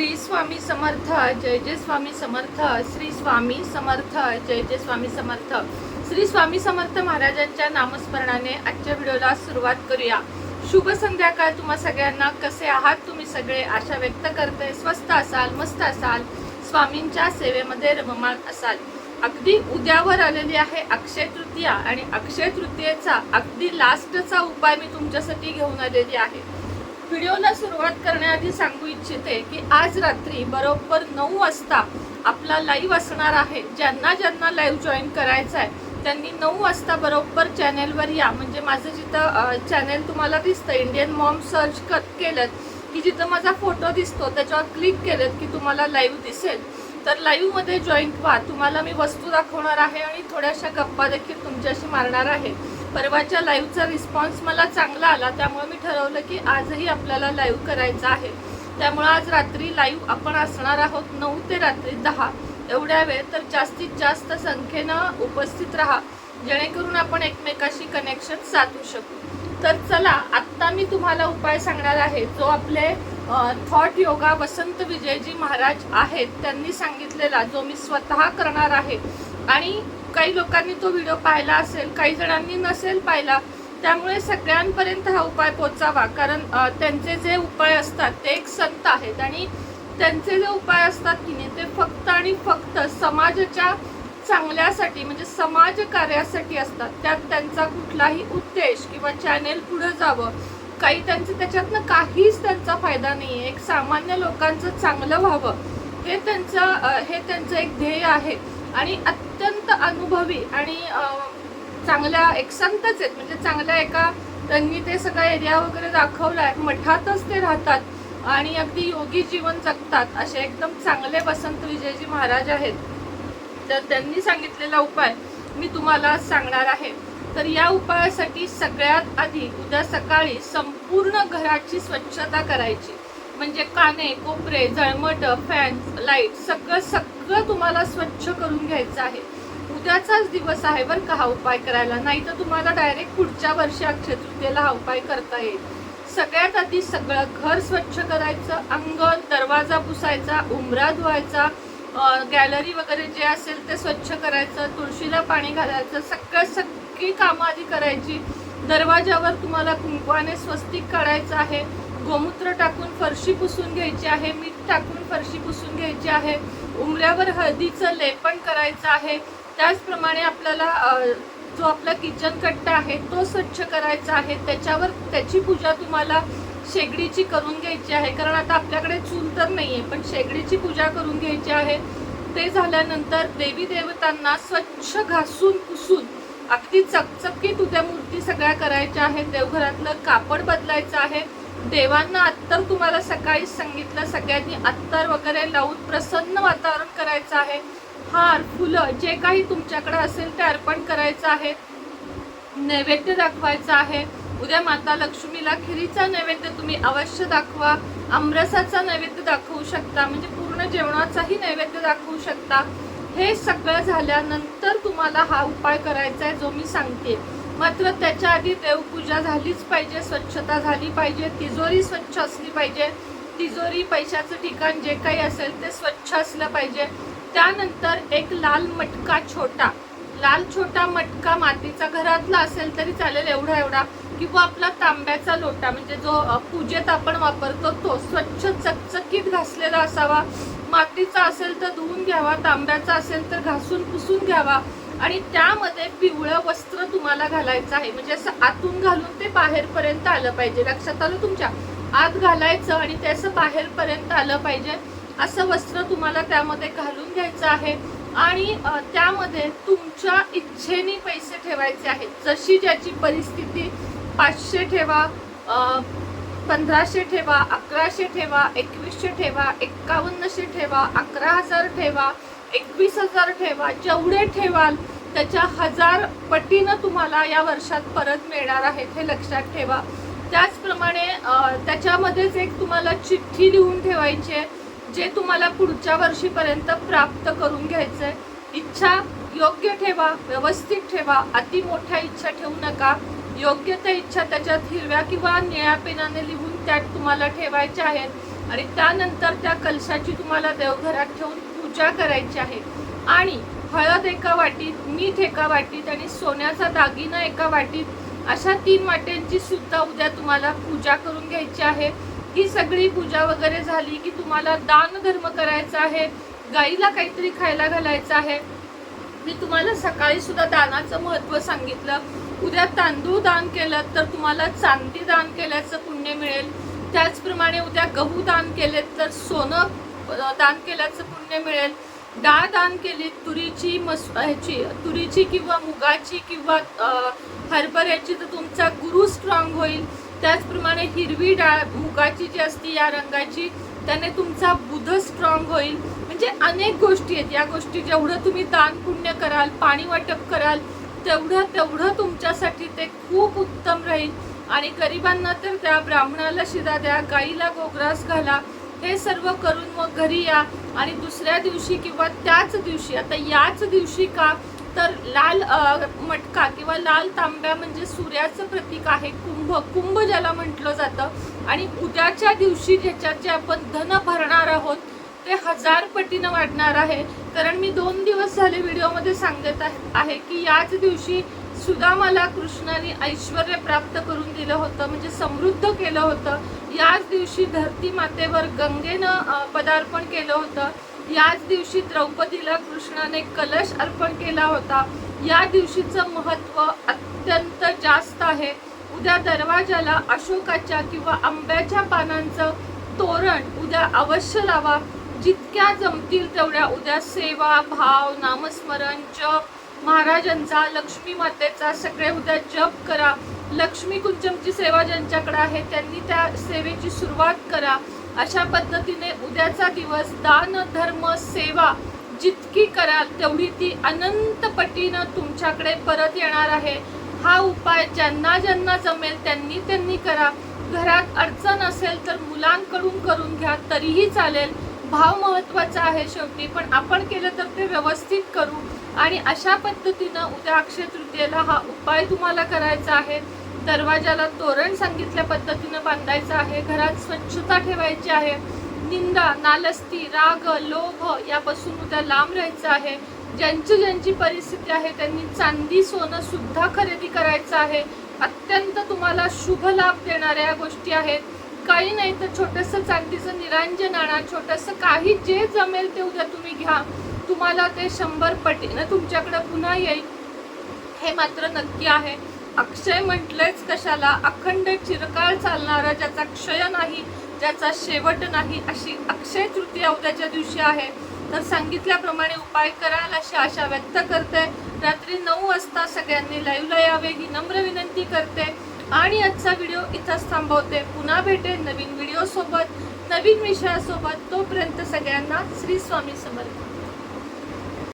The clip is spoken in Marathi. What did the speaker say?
श्री स्वामी समर्थ जय जय स्वामी समर्थ श्री स्वामी समर्थ जय जय स्वामी समर्थ. श्री स्वामी समर्थ महाराजांच्या नामस्मरणाने आजच्या व्हिडिओला सुरुवात करूया. शुभ संध्याकाळ तुम्हा सगळ्यांना. कसे आहात तुम्ही सगळे? आशा व्यक्त करते. स्वस्त असाल मस्त असाल. स्वामींच्या सेवेमध्ये रममाण असाल. अगदी उद्यावर आलेली आहे अक्षय तृतीया आणि अक्षय तृतीयेचा अगदी लास्टचा उपाय मी तुमच्यासाठी घेऊन आलेली आहे. व्हिडिओला सुरुवात करण्याआधी सांगू इच्छिते की आज रात्री बरोबर नऊ वाजता आपला लाईव्ह असणार आहे. ज्यांना ज्यांना लाईव्ह जॉईन करायचा आहे त्यांनी नऊ वाजता बरोबर चॅनेलवर या. म्हणजे माझं जिथं चॅनेल तुम्हाला दिसतं इंडियन मॉम सर्च क केलं की जिथं माझा फोटो दिसतो त्याच्यावर क्लिक केलं की तुम्हाला लाईव्ह दिसेल. तर लाईव्हमध्ये जॉईन व्हा. तुम्हाला मी वस्तू दाखवणार आहे आणि थोड्याशा गप्पा देखील तुमच्याशी मारणार आहे. परवाच्या लाईव्हचा रिस्पॉन्स मला चांगला आला. त्यामुळे मी ठरवलं की आजही आपल्याला लाईव्ह करायचं आहे. त्यामुळं आज रात्री लाईव्ह आपण असणार आहोत नऊ ते रात्री दहा. एवढ्या वेळ तर जास्तीत जास्त संख्येनं उपस्थित राहा. जेणेकरून आपण एकमेकाशी कनेक्शन साधू शकू. तर चला आत्ता मी तुम्हाला उपाय सांगणार आहे. जो आपले थॉट योगा वसंत विजयजी महाराज आहेत त्यांनी सांगितलेला जो मी स्वतः करणार आहे. आणि काही लोकांनी तो व्हिडिओ पाहिला असेल काही जणांनी नसेल पाहिला त्यामुळे सगळ्यांपर्यंत हा उपाय पोचावा कारण त्यांचे जे उपाय असतात ते एक संत आहेत. आणि त्यांचे जे उपाय असतात की नाही ते फक्त आणि फक्त समाजाच्या चांगल्यासाठी म्हणजे समाज कार्यासाठी असतात. त्यात त्यांचा कुठलाही उद्देश किंवा चॅनेल पुढं जावं काही त्यांचं त्याच्यातनं काहीच त्यांचा फायदा नाही आहे एक सामान्य लोकांचं चांगलं व्हावं हे त्यांचं हे त्यांचं एक ध्येय आहे. आणि अत्यंत अनुभवी आणि चांगल्या एक संतच आहेत. म्हणजे चांगल्या एका त्यांनी ते सगळा एरिया वगैरे दाखवला आहे मठातच ते राहतात आणि अगदी योगी जीवन जगतात असे एकदम चांगले वसंत विजयजी महाराज आहेत. तर त्यांनी सांगितलेला उपाय मी तुम्हाला सांगणार आहे. तर या उपायासाठी सगळ्यात आधी उद्या सकाळी संपूर्ण घराची स्वच्छता करायची. म्हणजे काने कोपरे जळमट फॅन लाइट सगळं सगळं तुम्हाला स्वच्छ करून घ्यायचं आहे. उद्याचाच दिवस आहे बरं का हा उपाय करायला. नाही तर तुम्हाला डायरेक्ट पुढच्या वर्षी अक्षय तृतीयेला हा उपाय करता येईल. सगळ्यात आधी सगळं घर स्वच्छ करायचं अंगण दरवाजा पुसायचा उमरा धुवायचा गॅलरी वगैरे जे असेल ते स्वच्छ करायचं तुळशीला पाणी घालायचं सगळं सगळी कामं आधी करायची. दरवाजावर तुम्हाला कुंकवाने स्वस्तिक काढायचं आहे. गोमूत्र टाकून फरशी पुसून घ्यायची आहे मीठ टाकून फरशी पुसून घ्यायची आहे. उमऱ्यावर हळदीचं लेपन करायचं आहे. त्याचप्रमाणे आपल्याला जो आपला किचन कट्टा आहे तो स्वच्छ करायचा आहे. त्याच्यावर त्याची पूजा तुम्हाला शेगडीची करून घ्यायची आहे. कारण आता आपल्याकडे चूल तर नाही आहे पण शेगडीची पूजा करून घ्यायची आहे. ते झाल्यानंतर देवी देवतांना स्वच्छ घासून पुसून अगदी चकचकीत उद्या मूर्ती सगळ्या करायच्या आहेत. देवघरातलं कापड बदलायचं आहे. देवांना अत्तर तुम्हाला सकाळीच सांगितलं सगळ्यांनी अत्तर वगैरे लावून प्रसन्न वातावरण करायचं आहे. हार फुलं जे काही तुमच्याकडे असेल ते अर्पण करायचं आहे. नैवेद्य दाखवायचं आहे. उद्या माता लक्ष्मीला खिरीचा नैवेद्य तुम्ही अवश्य दाखवा. आमरसाचा नैवेद्य दाखवू शकता. म्हणजे पूर्ण जेवणाचाही नैवेद्य दाखवू शकता. हे सगळं झाल्यानंतर तुम्हाला हा उपाय करायचा आहे जो मी सांगते. मात्र त्याच्या आधी देवपूजा झालीच पाहिजे स्वच्छता झाली पाहिजे तिजोरी स्वच्छ असली पाहिजे. तिजोरी पैशाचं ठिकाण जे काही असेल ते स्वच्छ असलं पाहिजे. त्यानंतर एक लाल मटका छोटा. लाल छोटा मटका मातीचा घरातला असेल तरी चालेल एवढा एवढा. किंवा आपला तांब्याचा लोटा म्हणजे जो पूजेत आपण वापरतो तो स्वच्छ चकचकीत घासलेला असावा. मातीचा असेल तर धुवून घ्यावा तांब्याचा असेल तर घासून पुसून घ्यावा. आणि त्यामध्ये पिवळं वस्त्र तुम्हाला घालायचं आहे. म्हणजे असं आतून घालून ते बाहेरपर्यंत आलं पाहिजे. लक्षात आलं तुमच्या? आत घालायचं आणि ते असं बाहेरपर्यंत आलं पाहिजे. असं वस्त्र तुम्हाला त्यामध्ये घालून घ्यायचं आहे. आणि त्यामध्ये तुमच्या इच्छेने पैसे ठेवायचे आहेत. जशी ज्याची परिस्थिती पाचशे ठेवा पंधराशे ठेवा अकराशे ठेवा एकवीसशे ठेवा एक्कावन्नशे ठेवा अकरा हजार ठेवा एकवीस हजार ठेवा जेवढे ठेवाल त्याच्या हजार पटीनं तुम्हाला या वर्षात परत मिळणार आहेत हे लक्षात ठेवा. त्याचप्रमाणे त्याच्यामध्येच एक तुम्हाला चिठ्ठी लिहून ठेवायची आहे. जे तुम्हाला पुढच्या वर्षीपर्यंत प्राप्त करून घ्यायचं आहे इच्छा योग्य ठेवा व्यवस्थित ठेवा अति मोठ्या इच्छा ठेवू नका. योग्य त्या इच्छा त्याच्यात हिरव्या किंवा निळ्या पेनाने लिहून त्यात तुम्हाला ठेवायच्या आहेत आणि त्यानंतर त्या कलशाची तुम्हाला देवघरात ठेवून पूजा करायची आहे. आणि हळद एका वाटीत मीठ एका वाटीत आणि सोन्याचा दागिना एका वाटीत अशा तीन वाट्यांची सुद्धा उद्या तुम्हाला पूजा करून घ्यायची आहे. ही सगळी पूजा वगैरे झाली की तुम्हाला दान धर्म करायचा आहे गाईला काहीतरी खायला घालायचं आहे. मी तुम्हाला सकाळी सुद्धा दानाचं महत्त्व सांगितलं. उद्या तांदूळ दान केलं तर तुम्हाला चांदी दान केल्याचं पुण्य मिळेल. त्याचप्रमाणे उद्या गहू दान केले तर सोनं दान केल्याचं पुण्य मिळेल. डाळ दान केली तुरीची मस ह्याची तुरीची किंवा मुगाची किंवा हरभऱ्याची तर तुमचा गुरु स्ट्रॉंग होईल. त्याचप्रमाणे हिरवी डाळ भुगाची जी असते या रंगाची त्याने तुमचा बुध स्ट्रॉंग होईल. म्हणजे अनेक गोष्टी आहेत. या गोष्टी जेवढं तुम्ही दान पुण्य कराल पाणी वाटप कराल तेवढं तेवढं तुमच्यासाठी ते खूप उत्तम राहील. आणि गरिबांना तर त्या ब्राह्मणाला शिदा द्या गाईला गोग्रास घाला हे सर्व करून मग घरी या. आणि दुसऱ्या दिवशी किंवा त्याच दिवशी आता याच दिवशी का तर लाल मटका किंवा लाल तांब्या म्हणजे सूर्याचं प्रतीक आहे कुंभ कुंभ ज्याला म्हटलं जातं. आणि उद्याच्या दिवशी ज्याच्यात जे आपण धन भरणार आहोत ते हजार पटीनं वाढणार आहे. कारण मी दोन दिवस झाले व्हिडिओमध्ये सांगत आहे- की याच दिवशी सुद्धा मला कृष्णाने ऐश्वर प्राप्त करून दिलं होतं म्हणजे समृद्ध केलं होतं. याच दिवशी धरती मातेवर गंगेनं पदार्पण केलं होतं. याच दिवशी द्रौपदीला कृष्णाने कलश अर्पण केला होता. या दिवशीचं महत्त्व अत्यंत जास्त आहे. उद्या दरवाजाला अशोकाच्या किंवा आंब्याच्या पानांचं तोरण उद्या अवश्य लावा. जितक्या जमतील तेवढ्या उद्या सेवा भाव नामस्मरण जप. महाराजांचा लक्ष्मी मातेचा सगळे उद्या जप करा. लक्ष्मी कुंचमची सेवा ज्यांच्याकडे आहे त्यांनी त्या सेवेची सुरुवात करा. अशा पद्धतीने उद्याचा दिवस दान धर्म सेवा जितकी कराल तेवढी ती अनंत पटीनं तुमच्याकडे परत येणार आहे. हा उपाय ज्यांना ज्यांना जमेल त्यांनी त्यांनी करा. घरात अडचण असेल तर मुलांकडून करून घ्या तरीही चालेल. भाव महत्त्वाचा आहे शेवटी पण आपण केलं तर ते व्यवस्थित करू. आणि अशा पद्धतीनं उद्या अक्षय तृतीयेला हा उपाय तुम्हाला करायचा आहे. दरवाजाला तोरण सांगितल्या पद्धतीनं बांधायचं आहे. घरात स्वच्छता ठेवायची आहे. निंदा नालस्ती राग लोभ यापासून उद्या लांब राहायचं आहे. ज्यांची ज्यांची परिस्थिती आहे त्यांनी चांदी सोनं सुद्धा खरेदी करायचं आहे. अत्यंत तुम्हाला शुभ लाभ देणाऱ्या या गोष्टी आहेत. काही नाही तर छोटंसं चांदीचं निरांजन आणा. छोटंसं काही जे जमेल ते उद्या तुम्ही घ्या. तुम्हाला ते शंभर पटीनं तुमच्याकडे पुन्हा येईल. हे मात्र नक्की आहे. अक्षय म्हटलंच कशाला अखंड चिरकाळ चालणारा ज्याचा क्षय नाही ज्याचा शेवट नाही अशी अक्षय तृतीया उद्याच्या दिवशी आहे. तर सांगितल्याप्रमाणे उपाय कराल अशी आशा व्यक्त करते. रात्री नऊ वाजता सगळ्यांनी लाईव्हला यावे ही नम्र विनंती करते. आणि आजचा व्हिडिओ इथंच थांबवते. पुन्हा भेटे नवीन व्हिडिओ सोबत नवीन विषयासोबत. तोपर्यंत सगळ्यांना श्री स्वामी समर्थ.